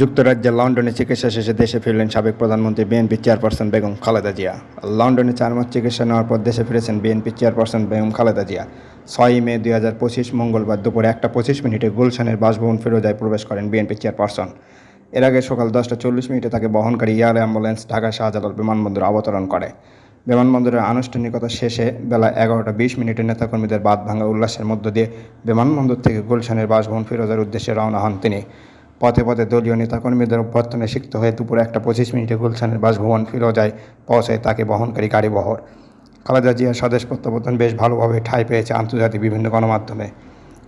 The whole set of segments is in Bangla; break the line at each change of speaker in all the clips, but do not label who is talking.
যুক্তরাজ্যের লন্ডনে চিকিৎসা শেষে দেশে ফিরলেন সাবেক প্রধানমন্ত্রী বিএনপি চেয়ারপারসন বেগম খালেদা জিয়া। লন্ডনে চার মাস চিকিৎসা নেওয়ার পর দেশে ফিরেছেন বিএনপি চেয়ারপারসন বেগম খালেদা জিয়া। ছয়ই মে দুই হাজার পঁচিশ মঙ্গলবার দুপুরে একটা পঁচিশ মিনিটে গুলশানের বাসভবন ফিরোজায় প্রবেশ করেন বিএনপি চেয়ারপারসন। এর আগে সকাল দশটা চল্লিশ মিনিটে তাকে বহনকারী এয়ার অ্যাম্বুলেন্স ঢাকা শাহজালাল বিমানবন্দরে অবতরণ করে। বিমানবন্দরের আনুষ্ঠানিকতা শেষে বেলা এগারোটা বিশ মিনিটে নেতাকর্মীদের বাদ ভাঙা উল্লাসের মধ্য দিয়ে বিমানবন্দর থেকে গুলশানের বাসভবন ফিরোজার উদ্দেশ্যে রওনা হন তিনি। পথে পথে দলীয় নেতাকর্মীদের অভ্যর্থনে সিক্ত হয়ে দুপুরে একটা পঁচিশ মিনিটে গুলশানের বাসভবন ফিরোজায় পৌঁছায় তাকে বহনকারী গাড়ি বহর। খালেদা জিয়ার স্বদেশ প্রত্যাবর্তন বেশ ভালোভাবে ঠাঁই পেয়েছে আন্তর্জাতিক বিভিন্ন গণমাধ্যমে।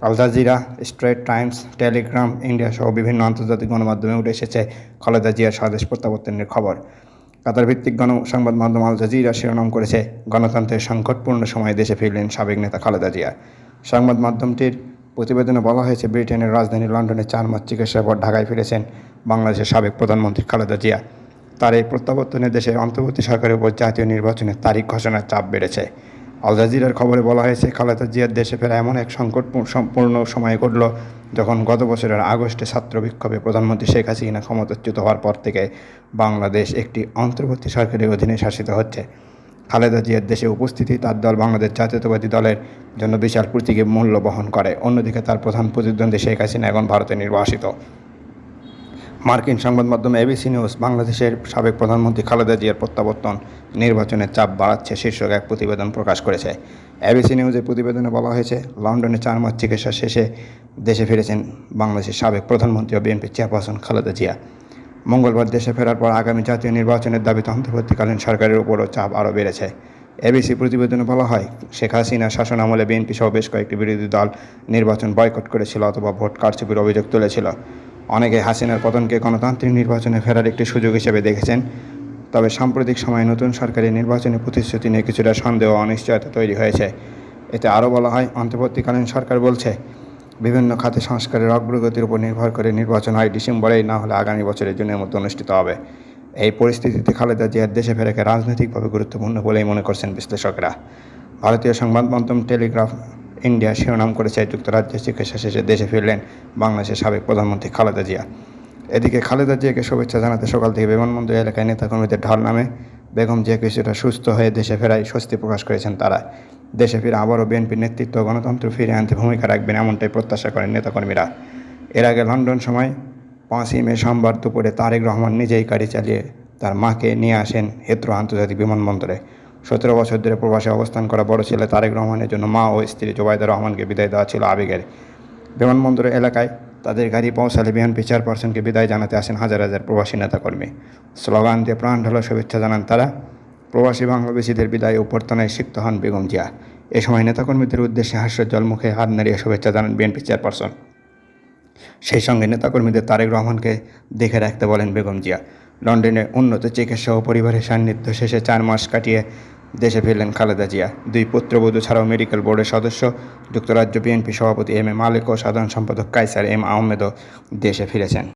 Al Jazeera, Straits Times, Telegram, India সহ বিভিন্ন আন্তর্জাতিক গণমাধ্যমে উঠে এসেছে খালেদা জিয়ার স্বদেশ প্রত্যাবর্তনের খবর। কাতার ভিত্তিক গণ সংবাদ মাধ্যম আল জাজিরা শিরোনাম করেছে, গণতন্ত্রের সংকটপূর্ণ সময়ে দেশে ফিরলেন সাবেক নেতা খালেদা জিয়া। সংবাদ মাধ্যমটির প্রতিবেদনে বলা হয়েছে, ব্রিটেনের রাজধানী লন্ডনে চার মাস চিকিৎসার পর ঢাকায় ফিরেছেন বাংলাদেশের সাবেক প্রধানমন্ত্রী খালেদা জিয়া। তার এই প্রত্যাবর্তনে দেশের অন্তর্বর্তী সরকারের উপর জাতীয় নির্বাচনের তারিখ ঘোষণার চাপ বেড়েছে। আল জাজিরার খবরে বলা হয়েছে, খালেদা জিয়ার দেশে ফেরা এমন এক সংকট সম্পূর্ণ সময়ে ঘটল যখন গত বছরের আগস্টে ছাত্র বিক্ষোভে প্রধানমন্ত্রী শেখ হাসিনা ক্ষমতাচ্যুত হওয়ার পর থেকে বাংলাদেশ একটি অন্তর্বর্তী সরকারের অধীনে শাসিত হচ্ছে। খালেদা জিয়ার দেশে উপস্থিতি, তার দল বাংলাদেশ জাতীয়তাবাদী দলের জন্য বিশাল প্রতীকী মূল্য বহন করে। অন্যদিকে তার প্রধান প্রতিদ্বন্দ্বী শেখ হাসিনা এখন ভারতে নির্বাসিত। মার্কিন সংবাদ মাধ্যম এবিসি নিউজ বাংলাদেশের সাবেক প্রধানমন্ত্রী খালেদা জিয়ার প্রত্যাবর্তন নির্বাচনের চাপ বাড়াচ্ছে শীর্ষক এক প্রতিবেদন প্রকাশ করেছে। এবিসি নিউজের প্রতিবেদনে বলা হয়েছে, লন্ডনে চার মাস চিকিৎসা শেষে দেশে ফিরেছেন বাংলাদেশের সাবেক প্রধানমন্ত্রী ও বিএনপির চেয়ারপারসন খালেদা জিয়া। মঙ্গলবার দেশে ফেরার পর আগামী জাতীয় নির্বাচনের দাবিতে অন্তর্বর্তীকালীন সরকারের উপরও চাপ আরও বেড়েছে। এবিসি প্রতিবেদনে বলা হয়, শেখ হাসিনা শাসন আমলে বিএনপি সহ বেশ কয়েকটি বিরোধী দল নির্বাচন বয়কট করেছিল অথবা ভোট কারচুপির অভিযোগ তুলেছিল। অনেকে হাসিনার পতনকে গণতান্ত্রিক নির্বাচনে ফেরার একটি সুযোগ হিসেবে দেখেছেন। তবে সাম্প্রতিক সময়ে নতুন সরকারি নির্বাচনী প্রতিশ্রুতি নিয়ে কিছুটা সন্দেহ অনিশ্চয়তা তৈরি হয়েছে। এতে আরও বলা হয়, অন্তর্বর্তীকালীন সরকার বলছে বিভিন্ন খাতে সংস্কারের অগ্রগতির উপর নির্ভর করে নির্বাচন হয় ডিসেম্বরেই, না হলে আগামী বছরের জুনের মধ্যে অনুষ্ঠিত হবে। এই পরিস্থিতিতে খালেদা জিয়ার দেশে ফেরাকে রাজনৈতিকভাবে গুরুত্বপূর্ণ বলেই মনে করছেন বিশ্লেষকরা। ভারতীয় সংবাদ মাধ্যম টেলিগ্রাফ ইন্ডিয়া শিরোনাম করেছে যুক্তরাজ্যের চিকিৎসা শেষে দেশে ফিরলেন বাংলাদেশের সাবেক প্রধানমন্ত্রী খালেদা জিয়া। এদিকে খালেদা জিয়াকে শুভেচ্ছা জানাতে সকাল থেকে বিমানবন্দর এলাকায় নেতাকর্মীদের ঢল নামে বেগম জিয়া কিছুটা সুস্থ হয়ে দেশে ফেরায় স্বস্তি প্রকাশ করেছেন তারা। দেশে ফিরে আবারও বিএনপির নেতৃত্ব গণতন্ত্র ফিরে আনতে ভূমিকা রাখবেন এমনটাই প্রত্যাশা করেন নেতাকর্মীরা। এর আগে লন্ডন সময় পাঁচই মে সোমবার দুপুরে তারেক রহমান নিজেই গাড়ি চালিয়ে তার মাকে নিয়ে আসেন হেত্রো আন্তর্জাতিক বিমানবন্দরে। সতেরো বছর ধরে প্রবাসে অবস্থান করা বড় ছেলে তারেক রহমানের জন্য মা ও স্ত্রী জোবাইদা রহমানকে বিদায় দেওয়া ছিল আবেগের। বিমানবন্দর এলাকায় তাদের গাড়ি পৌঁছালে বিএনপি চেয়ারপারসনকে বিদায় জানাতে আসেন হাজার হাজার প্রবাসী নেতাকর্মী। স্লোগান দিয়ে প্রাণ ঢালা শুভেচ্ছা জানান তারা। প্রবাসী বাংলাদেশিদের বিদায় অভ্যর্থনায় সিক্ত হন বেগম জিয়া। এ সময় নেতাকর্মীদের উদ্দেশ্যে হাস্যজ্জ্বল মুখে হাত নাড়িয়ে শুভেচ্ছা জানান বিএনপি চেয়ারপারসন। সেই সঙ্গে নেতাকর্মীদের তারেক রহমানকে দেখে রাখতে বলেন বেগম জিয়া। লন্ডনে উন্নত চিকিৎসা ও পরিবারের সান্নিধ্য শেষে চার মাস কাটিয়ে দেশে ফিরলেন খালেদা জিয়া। দুই পুত্রবধূ ছাড়াও মেডিকেল বোর্ডের সদস্য, যুক্তরাজ্য বিএনপি সভাপতি এম এ মালিক ও সাধারণ সম্পাদক কাইসার এম আহমেদও দেশে ফিরেছেন।